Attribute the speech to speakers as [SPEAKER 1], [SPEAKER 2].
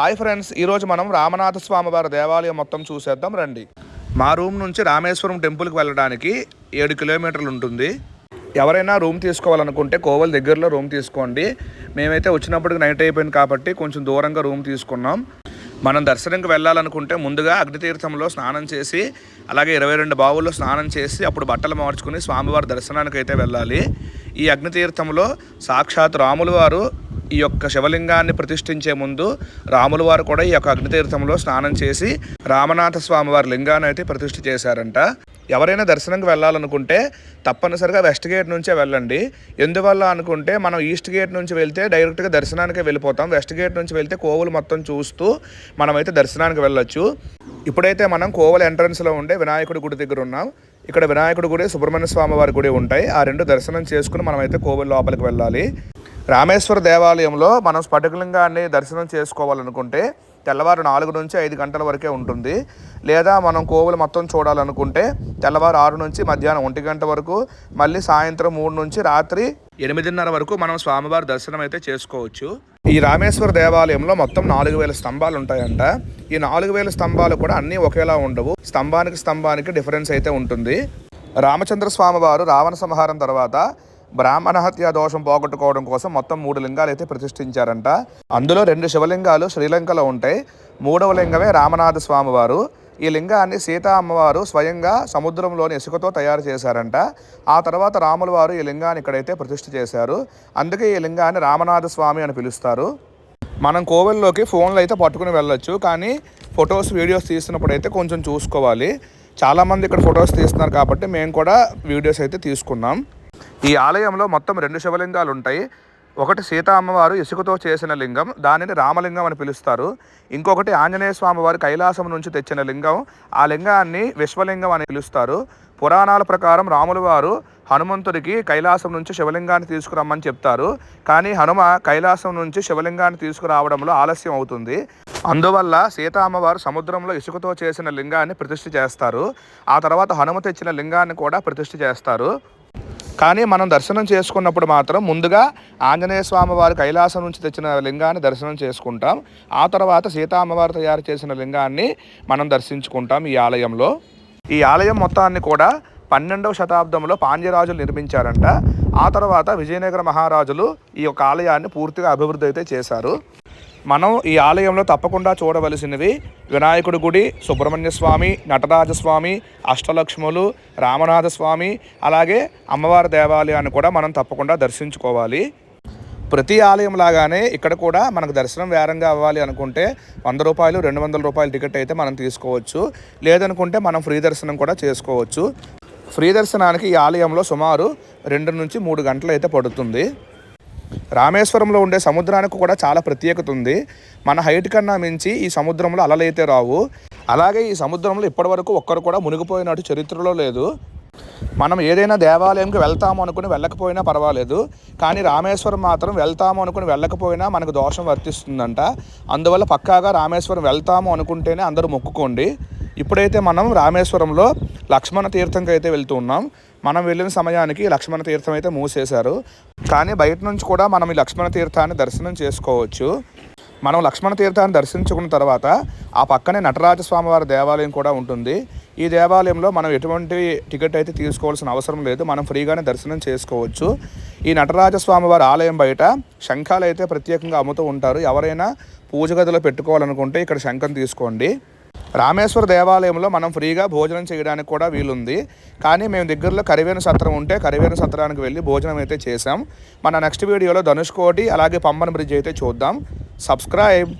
[SPEAKER 1] Hi friends ఈరోజు మనం రామనాథ స్వామి వారి దేవాలయం మొత్తం చూసేద్దాం రండి. మా రూమ్ నుంచి రామేశ్వరం టెంపుల్కి వెళ్ళడానికి ఏడు కిలోమీటర్లు ఉంటుంది. ఎవరైనా రూమ్ తీసుకోవాలనుకుంటే కోవల్ దగ్గరలో రూమ్ తీసుకోండి. మేమైతే వచ్చినప్పటికి నైట్ అయిపోయింది కాబట్టి కొంచెం దూరంగా రూమ్ తీసుకున్నాం. మనం దర్శనంకి వెళ్ళాలనుకుంటే ముందుగా అగ్నితీర్థంలో స్నానం చేసి అలాగే ఇరవై రెండు బావుల్లో స్నానం చేసి అప్పుడు బట్టలు మార్చుకుని స్వామివారి దర్శనానికి అయితే వెళ్ళాలి. ఈ అగ్నితీర్థంలో సాక్షాత్ రాములు వారు ఈ యొక్క శివలింగాన్ని ప్రతిష్ఠించే ముందు రాముల వారు కూడా ఈ యొక్క అగ్నితీర్థంలో స్నానం చేసి రామనాథ స్వామి వారి లింగాన్ని అయితే ప్రతిష్ఠ చేశారంట. ఎవరైనా దర్శనంకి వెళ్ళాలనుకుంటే తప్పనిసరిగా వెస్ట్ గేట్ నుంచే వెళ్ళండి. ఎందువల్ల అనుకుంటే మనం ఈస్ట్ గేట్ నుంచి వెళ్తే డైరెక్ట్గా దర్శనానికి వెళ్ళిపోతాం. వెస్ట్ గేట్ నుంచి వెళ్తే కోవులు మొత్తం చూస్తూ మనమైతే దర్శనానికి వెళ్ళొచ్చు. ఇప్పుడైతే మనం కోవల ఎంట్రన్స్లో ఉండే వినాయకుడి గుడి దగ్గర ఉన్నాం. ఇక్కడ వినాయకుడి గుడి సుబ్రహ్మణ్య స్వామి వారి గుడి ఉంటాయి. ఆ రెండు దర్శనం చేసుకుని మనమైతే కోవిల లోపలికి వెళ్ళాలి. రామేశ్వర దేవాలయంలో మనం స్ఫటికలింగాన్ని దర్శనం చేసుకోవాలనుకుంటే తెల్లవారు నాలుగు నుంచి ఐదు గంటల వరకే ఉంటుంది. లేదా మనం కోవులు మొత్తం చూడాలనుకుంటే తెల్లవారు ఆరు నుంచి మధ్యాహ్నం ఒంటి గంట వరకు మళ్ళీ సాయంత్రం మూడు నుంచి రాత్రి ఎనిమిదిన్నర వరకు మనం స్వామివారి దర్శనం అయితే చేసుకోవచ్చు. ఈ రామేశ్వర దేవాలయంలో మొత్తం నాలుగు వేల స్తంభాలు ఉంటాయంట. ఈ నాలుగు వేల స్తంభాలు కూడా అన్నీ ఒకేలా ఉండవు. స్తంభానికి స్తంభానికి డిఫరెన్స్ అయితే ఉంటుంది. రామచంద్ర స్వామివారు రావణ సంహారం తర్వాత బ్రాహ్మణ హత్య దోషం పోగొట్టుకోవడం కోసం మొత్తం మూడు లింగాలు అయితే ప్రతిష్ఠించారంట. అందులో రెండు శివలింగాలు శ్రీలంకలో ఉంటాయి. మూడవ లింగమే రామనాథ స్వామివారు. ఈ లింగాన్ని సీతా అమ్మవారు స్వయంగా సముద్రంలోని ఇసుకతో తయారు చేశారంట. ఆ తర్వాత రాముల వారు ఈ లింగాన్ని ఇక్కడైతే ప్రతిష్ఠ చేశారు. అందుకే ఈ లింగాన్ని రామనాథ స్వామి అని పిలుస్తారు. మనం కోవెల్లోకి ఫోన్లు అయితే పట్టుకుని వెళ్ళొచ్చు. కానీ ఫొటోస్ వీడియోస్ తీస్తున్నప్పుడు అయితే కొంచెం చూసుకోవాలి. చాలామంది ఇక్కడ ఫొటోస్ తీస్తున్నారు కాబట్టి మేము కూడా వీడియోస్ అయితే తీసుకున్నాం. ఈ ఆలయంలో మొత్తం రెండు శివలింగాలు ఉంటాయి ఒకటి సీతా అమ్మవారు ఇసుకతో చేసిన లింగం దానిని రామలింగం అని పిలుస్తారు. ఇంకొకటి ఆంజనేయ స్వామి వారు కైలాసం నుంచి తెచ్చిన లింగం ఆ లింగాన్ని విశ్వలింగం అని పిలుస్తారు. పురాణాల ప్రకారం రాములు వారు హనుమంతుడికి కైలాసం నుంచి శివలింగాన్ని తీసుకురమ్మని చెప్తారు. కానీ హనుమ కైలాసం నుంచి శివలింగాన్ని తీసుకురావడంలో ఆలస్యం అవుతుంది. అందువల్ల సీతా అమ్మవారు సముద్రంలో ఇసుకతో చేసిన లింగాన్ని ప్రతిష్ఠ చేస్తారు. ఆ తర్వాత హనుమ తెచ్చిన లింగాన్ని కూడా ప్రతిష్ఠ చేస్తారు. కానీ మనం దర్శనం చేసుకున్నప్పుడు మాత్రం ముందుగా ఆంజనేయ స్వామి వారి కైలాసం నుంచి తెచ్చిన లింగాన్ని దర్శనం చేసుకుంటాం. ఆ తర్వాత సీతా అమ్మవారు తయారు చేసిన లింగాన్ని మనం దర్శించుకుంటాం ఈ ఆలయంలో. ఈ ఆలయం మొత్తాన్ని కూడా పన్నెండవ శతాబ్దంలో పాండ్యరాజులు నిర్మించారంట. ఆ తర్వాత విజయనగర మహారాజులు ఈ యొక్క ఆలయాన్ని పూర్తిగా అభివృద్ధి అయితే చేశారు. మనం ఈ ఆలయంలో తప్పకుండా చూడవలసినవి వినాయకుడి గుడి సుబ్రహ్మణ్య స్వామి నటరాజస్వామి అష్టలక్ష్ములు రామనాథస్వామి అలాగే అమ్మవారి దేవాలయాన్ని కూడా మనం తప్పకుండా దర్శించుకోవాలి. ప్రతి ఆలయం లాగానే ఇక్కడ కూడా మనకు దర్శనం వేరంగా అవ్వాలి అనుకుంటే వంద రూపాయలు రెండు వందల రూపాయల టికెట్ అయితే మనం తీసుకోవచ్చు. లేదనుకుంటే మనం ఫ్రీ దర్శనం కూడా చేసుకోవచ్చు. ఫ్రీ దర్శనానికి ఈ ఆలయంలో సుమారు రెండు నుంచి మూడు గంటలు అయితే పడుతుంది. రామేశ్వరంలో ఉండే సముద్రానికి కూడా చాలా ప్రత్యేకత ఉంది. మన హైట్ కన్నా మించి ఈ సముద్రంలో అలలైతే రావు. అలాగే ఈ సముద్రంలో ఇప్పటివరకు ఒక్కరు కూడా మునిగిపోయినట్టు చరిత్రలో లేదు. మనం ఏదైనా దేవాలయంకి వెళ్తాము అనుకుని వెళ్ళకపోయినా పర్వాలేదు. కానీ రామేశ్వరం మాత్రం వెళ్తాము అనుకుని వెళ్ళకపోయినా మనకు దోషం వర్తిస్తుందంట. అందువల్ల పక్కాగా రామేశ్వరం వెళ్తాము అనుకుంటేనే అందరూ మొక్కుకోండి. ఇప్పుడైతే మనం రామేశ్వరంలో లక్ష్మణ తీర్థంకి అయితే వెళ్తూ ఉన్నాం. మనం వెళ్ళిన సమయానికి లక్ష్మణ తీర్థం అయితే మూసేశారు. కానీ బయట నుంచి కూడా మనం ఈ లక్ష్మణ తీర్థాన్ని దర్శనం చేసుకోవచ్చు. మనం లక్ష్మణ తీర్థాన్ని దర్శించుకున్న తర్వాత ఆ పక్కనే నటరాజ స్వామివారి దేవాలయం కూడా ఉంటుంది. ఈ దేవాలయంలో మనం ఎటువంటి టికెట్ అయితే తీసుకోవాల్సిన అవసరం లేదు. మనం ఫ్రీగానే దర్శనం చేసుకోవచ్చు. ఈ నటరాజ స్వామివారి ఆలయం బయట శంఖాలు అయితే ప్రత్యేకంగా అమ్ముతూ ఉంటారు. ఎవరైనా పూజ గదిలో పెట్టుకోవాలనుకుంటే ఇక్కడ శంఖం తీసుకోండి. రామేశ్వర దేవాలయంలో మనం ఫ్రీగా భోజనం చేయడానికి కూడా వీలుంది. కానీ మేము దగ్గరలో కరివేను సత్రం ఉంటే కరివేను సత్రానికి వెళ్ళి భోజనం అయితే చేసాం మన నెక్స్ట్ వీడియోలో ధనుష్కోటి అలాగే పంబన్ బ్రిడ్జ్ అయితే చూద్దాం. సబ్స్క్రైబ్.